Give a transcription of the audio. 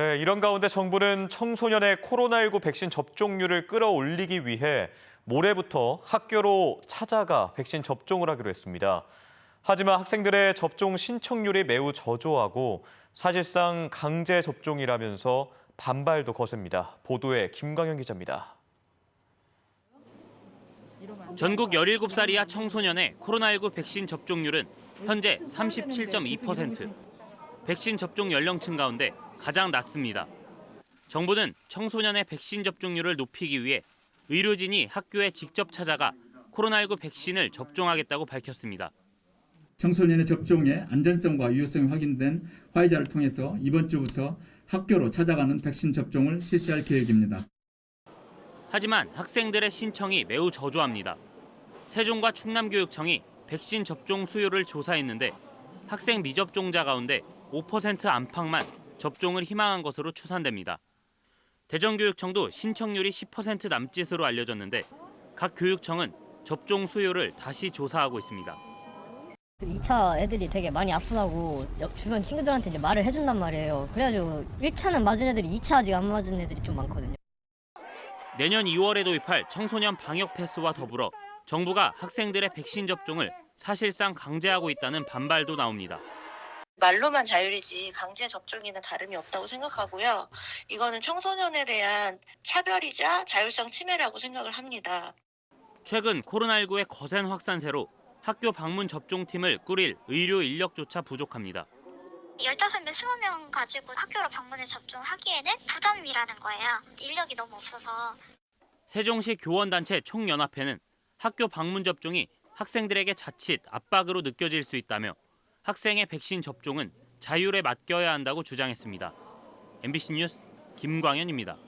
네, 이런 가운데 정부는 청소년의 코로나19 백신 접종률을 끌어올리기 위해 모레부터 학교로 찾아가 백신 접종을 하기로 했습니다. 하지만 학생들의 접종 신청률이 매우 저조하고 사실상 강제 접종이라면서 반발도 거셉니다. 보도에 김광현 기자입니다. 전국 17살 이하 청소년의 코로나19 백신 접종률은 현재 37.2%. 백신 접종 연령층 가운데 가장 낮습니다. 정부는 청소년의 백신 접종률을 높이기 위해 의료진이 학교에 직접 찾아가 코로나19 백신을 접종하겠다고 밝혔습니다. 청소년의 접종의 안전성과 유효성이 확인된 화이자를 통해서 이번 주부터 학교로 찾아가는 백신 접종을 실시할 계획입니다. 하지만 학생들의 신청이 매우 저조합니다. 세종과 충남교육청이 백신 접종 수요를 조사했는데 학생 미접종자 가운데 5% 안팎만 접종을 희망한 것으로 추산됩니다. 대전교육청도 신청률이 10% 남짓으로 알려졌는데 각 교육청은 접종 수요를 다시 조사하고 있습니다. 2차 애들이 되게 많이 아프다고 옆- 주변 친구들한테 이제 말을 해준단 말이에요. 그래가지고 1차는 맞은 애들이 2차 아직 안 맞은 애들이 좀 많거든요. 내년 2월에 도입할 청소년 방역 패스와 더불어 정부가 학생들의 백신 접종을 사실상 강제하고 있다는 반발도 나옵니다. 말로만 자율이지 강제 접종에는 다름이 없다고 생각하고요. 이거는 청소년에 대한 차별이자 자율성 침해라고 생각을 합니다. 최근 코로나19의 거센 확산세로 학교 방문 접종팀을 꾸릴 의료 인력조차 부족합니다. 15명, 20명 가지고 학교로 방문해 접종하기에는 부담이라는 거예요. 인력이 너무 없어서. 세종시 교원단체 총연합회는 학교 방문 접종이 학생들에게 자칫 압박으로 느껴질 수 있다며 학생의 백신 접종은 자율에 맡겨야 한다고 주장했습니다. MBC 뉴스 김광현입니다.